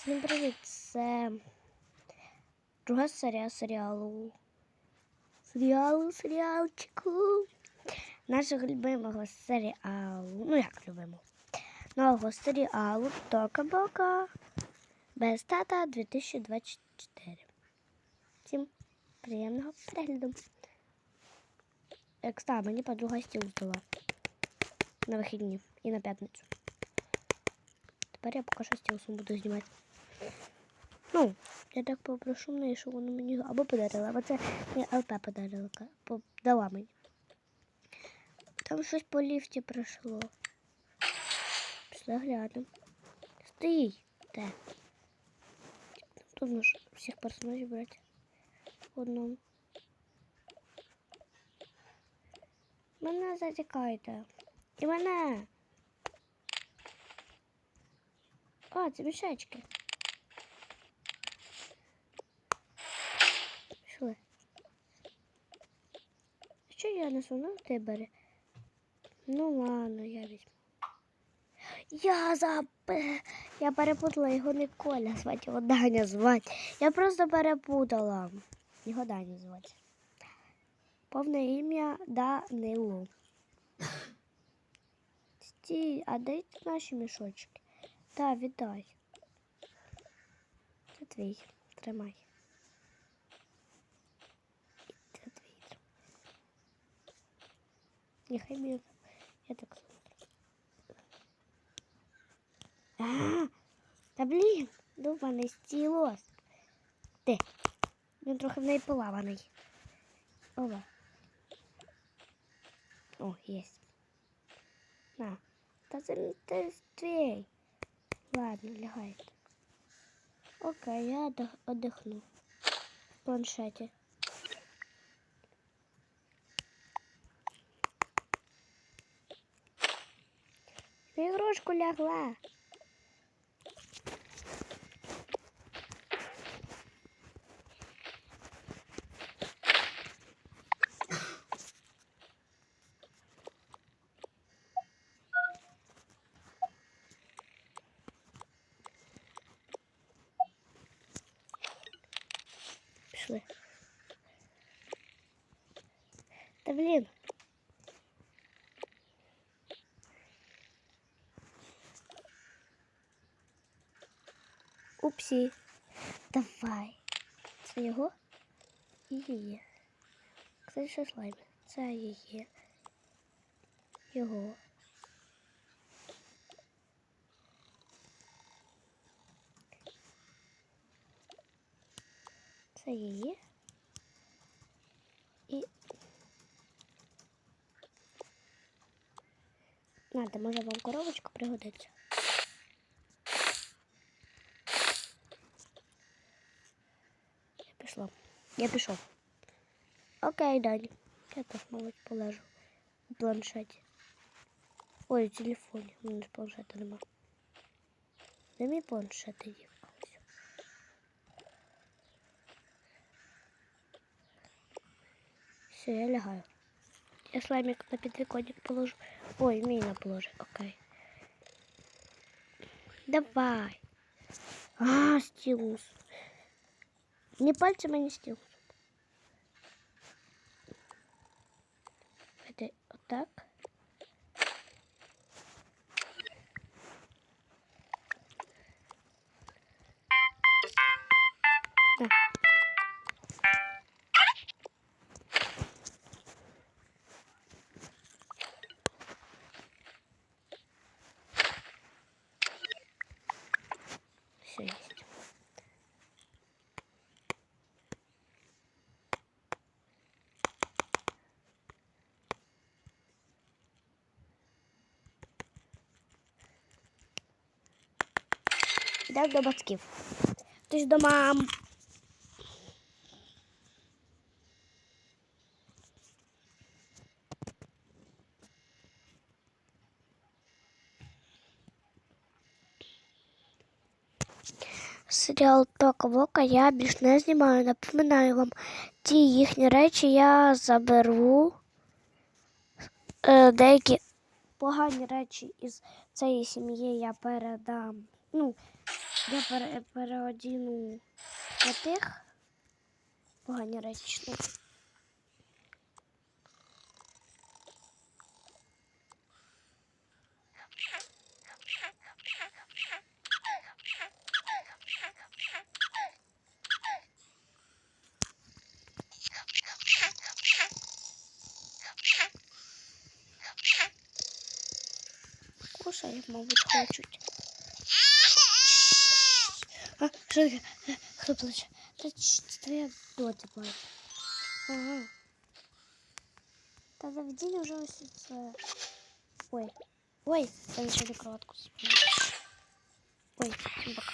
Всім привіт! Це друга серія серіалу. Серіалу, серіалчику. Нашого любимого серіалу. Ну як любимого? Нового серіалу Тока-Бока. Без тата 2024. Всім приємного перегляду. Екста, мені подруга стіл здала. На вихідні і на п'ятницю. Тепер я поки що стілсом буду знімати. Ну, я так попрошу неї, щоб вона мені або подарила, або це не ЛП подарила, дала мені. Там щось по ліфті пройшло. Пішли глянемо. Стій! Де? Тут можна всіх персонажів брати. В одному. Мене затікайте. І мене. А, це мішечки. Що я несу? Ну, ти бери. Ну ладно, я візьму. Я заб... Я перепутала його не Коля звати, його Даня звати. Я просто перепутала. Його Даня звати. Повне ім'я Данило. Стій, а де наші мішочки? Та, віддай. Це твій. Тримай. Нехай мені. Я так смотрю. А, та блін, довбаний стілос. Ти. Він трохи в неї поламаний. Ова. О, єсть. На. Та це, це твій. Ладно, лягайте. Окей, я отдох- отдохну. В планшете. На ігрушку лягла. Пішли. Та блін. Упсі. Давай. Це його і її. Це ще слайм. Це її. Його. Це її. І. Надо, може вам коробочка пригодиться. пішла. Я пішов. Окей, Дань. Я теж, мабуть, полежу у планшеті. Ой, у телефоні. У мене ж планшета нема. Де мій планшет є? Ось. Все, я лягаю. Я слаймик на підвіконник положу. Ой, мій не положи. Окей. Давай. А, стилус. Не пальцем, а не стил. Это вот так. Йдемо до батьків. Тож до мам. Серіал Тока Вока я більш не знімаю. Напоминаю вам, ті їхні речі я заберу. Е, деякі погані речі із цієї сім'ї я передам. Ну, Я пере, переодіну на тих погані речі. Ну, Кушать, мабуть, хочуть. А, що таке? Е, Хто плаче? Та ч- це я доті плачу. Ага. Та заведіть вже ось це. Ой. Ой, я лише декоратку спину. Ой, всім пока.